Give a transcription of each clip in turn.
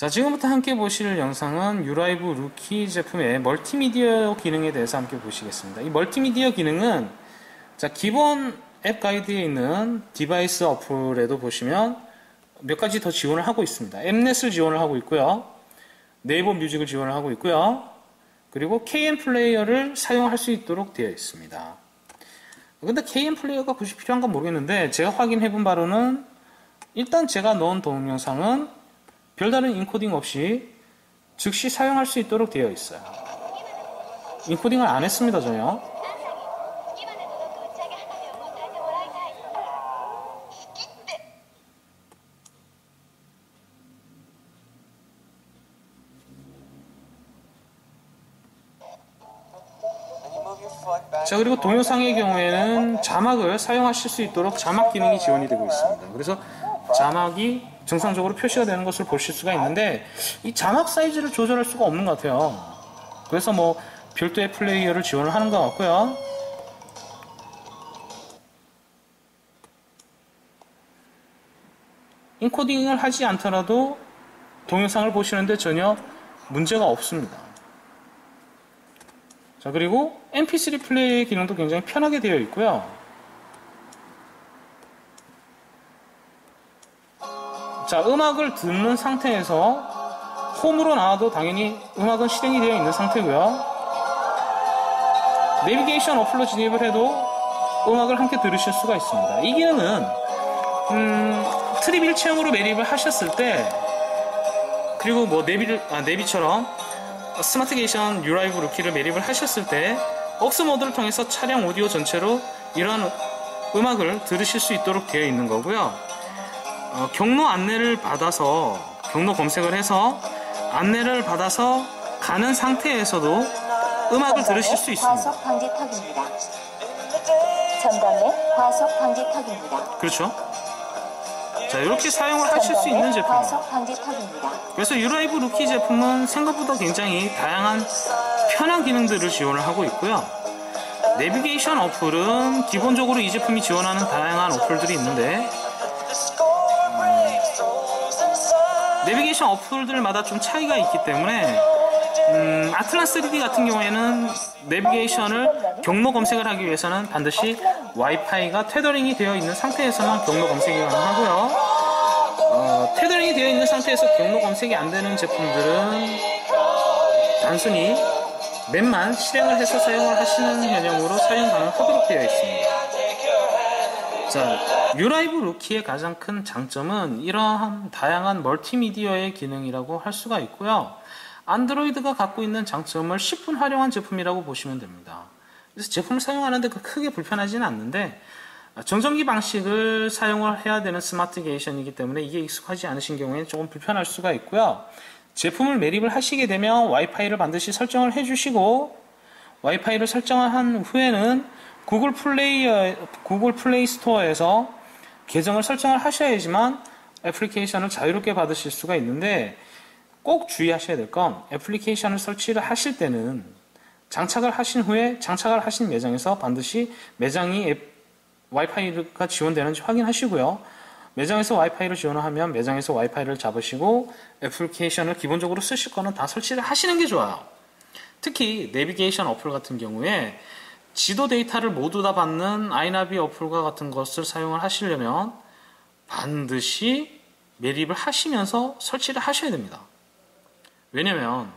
자, 지금부터 함께 보실 영상은 유라이브 루키 제품의 멀티미디어 기능에 대해서 함께 보시겠습니다. 이 멀티미디어 기능은 자, 기본 앱 가이드에 있는 디바이스 어플에도 보시면 몇 가지 더 지원을 하고 있습니다. 앱넷을 지원을 하고 있고요. 네이버 뮤직을 지원을 하고 있고요. 그리고 KM 플레이어를 사용할 수 있도록 되어 있습니다. 근데 KM 플레이어가 굳이 필요한가 모르겠는데 제가 확인해 본 바로는 일단 제가 넣은 동영상은 별다른 인코딩 없이 즉시 사용할 수 있도록 되어 있어요. 인코딩을 안 했습니다, 전혀. 자 그리고 동영상의 경우에는 자막을 사용하실 수 있도록 자막 기능이 지원이 되고 있습니다. 그래서 자막이 정상적으로 표시가 되는 것을 보실 수가 있는데 이 자막 사이즈를 조절할 수가 없는 것 같아요. 그래서 뭐 별도의 플레이어를 지원을 하는 것 같고요. 인코딩을 하지 않더라도 동영상을 보시는데 전혀 문제가 없습니다. 자, 그리고 mp3 플레이 기능도 굉장히 편하게 되어 있고요. 자, 음악을 듣는 상태에서 홈으로 나와도 당연히 음악은 실행이 되어 있는 상태고요. 내비게이션 어플로 진입을 해도 음악을 함께 들으실 수가 있습니다. 이 기능은 음, 트립 1체형으로 매립을 하셨을 때 그리고 뭐 내비를 아, 내비처럼 스마트게이션 유라이브 루키를 매립을 하셨을 때 억스 모드를 통해서 차량 오디오 전체로 이러한 음악을 들으실 수 있도록 되어 있는 거고요. 어, 경로 안내를 받아서 경로 검색을 해서 안내를 받아서 가는 상태에서도 음악을 들으실 수 있습니다. 과속 방지턱입니다. 전방에 과속 방지턱입니다. 그렇죠. 자 이렇게 사용을 하실 수 있는 제품입니다. 그래서 유라이브 루키 제품은 생각보다 굉장히 다양한 편한 기능들을 지원을 하고 있고요. 내비게이션 어플은 기본적으로 이 제품이 지원하는 다양한 어플들이 있는데 내비게이션 어플들마다 좀 차이가 있기 때문에 음, 아틀란 3D 같은 경우에는 내비게이션을 경로 검색을 하기 위해서는 반드시 와이파이가 테더링이 되어 있는 상태에서만 경로 검색이 가능하고요. 어, 테더링이 되어 있는 상태에서 경로 검색이 안 되는 제품들은 단순히 맵만 실행을 해서 사용을 하시는 개념으로 사용 가능하도록 되어 있습니다. 자, 유라이브 루키의 가장 큰 장점은 이러한 다양한 멀티미디어의 기능이라고 할 수가 있고요. 안드로이드가 갖고 있는 장점을 10분 활용한 제품이라고 보시면 됩니다. 그래서 제품을 사용하는데 크게 불편하지는 않는데 정전기 방식을 사용을 해야 되는 스마트 게이션이기 때문에 이게 익숙하지 않으신 경우에는 조금 불편할 수가 있고요. 제품을 매립을 하시게 되면 와이파이를 반드시 설정을 해주시고 와이파이를 설정한 후에는 구글 플레이 구글 플레이 스토어에서 계정을 설정을 하셔야지만 애플리케이션을 자유롭게 받으실 수가 있는데 꼭 주의하셔야 될 건 애플리케이션을 설치를 하실 때는 장착을 하신 후에 장착을 하신 매장에서 반드시 매장이 앱, 와이파이가 지원되는지 확인하시고요. 매장에서 와이파이를 지원을 하면 매장에서 와이파이를 잡으시고 애플리케이션을 기본적으로 쓰실 거는 다 설치를 하시는 게 좋아요. 특히 내비게이션 어플 같은 경우에 지도 데이터를 모두 다 받는 아이나비 어플과 같은 것을 사용을 하시려면 반드시 매립을 하시면서 설치를 하셔야 됩니다. 왜냐면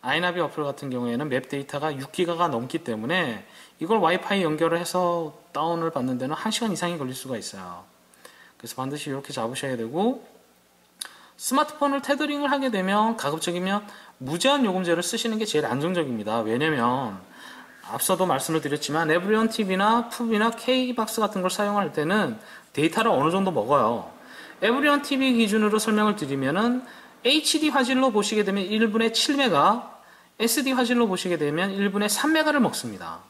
아이나비 어플 같은 경우에는 맵 데이터가 6기가가 넘기 때문에 이걸 와이파이 연결을 해서 다운을 받는 데는 1시간 이상이 걸릴 수가 있어요. 그래서 반드시 이렇게 잡으셔야 되고 스마트폰을 테더링을 하게 되면 가급적이면 무제한 요금제를 쓰시는 게 제일 안정적입니다. 왜냐면 앞서도 말씀을 드렸지만 에브리온 TV나 푸비나 K박스 같은 걸 사용할 때는 데이터를 어느 정도 먹어요. 에브리온 TV 기준으로 설명을 드리면은 HD 화질로 보시게 되면 1분에 7메가, SD 화질로 보시게 되면 1분에 3메가를 먹습니다.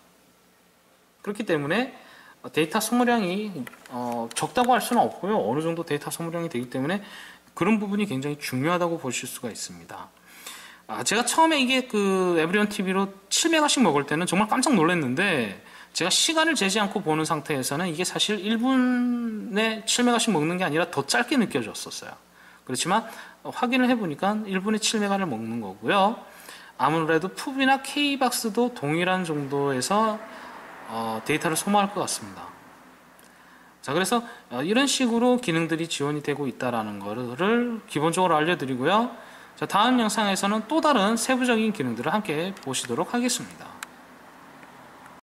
그렇기 때문에 데이터 소모량이 어, 적다고 할 수는 없고요. 어느 정도 데이터 소모량이 되기 때문에 그런 부분이 굉장히 중요하다고 보실 수가 있습니다. 아, 제가 처음에 이게 그 에브리온 TV로 7메가씩 먹을 때는 정말 깜짝 놀랐는데 제가 시간을 재지 않고 보는 상태에서는 이게 사실 1분에 7메가씩 먹는 게 아니라 더 짧게 느껴졌었어요. 그렇지만 어, 확인을 해보니까 1분에 7메가를 먹는 거고요. 아무래도 푸비나 K박스도 동일한 정도에서 어, 데이터를 소모할 것 같습니다. 자, 그래서 어, 이런 식으로 기능들이 지원이 되고 있다라는 거를 기본적으로 알려드리고요. 자, 다음 영상에서는 또 다른 세부적인 기능들을 함께 보시도록 하겠습니다.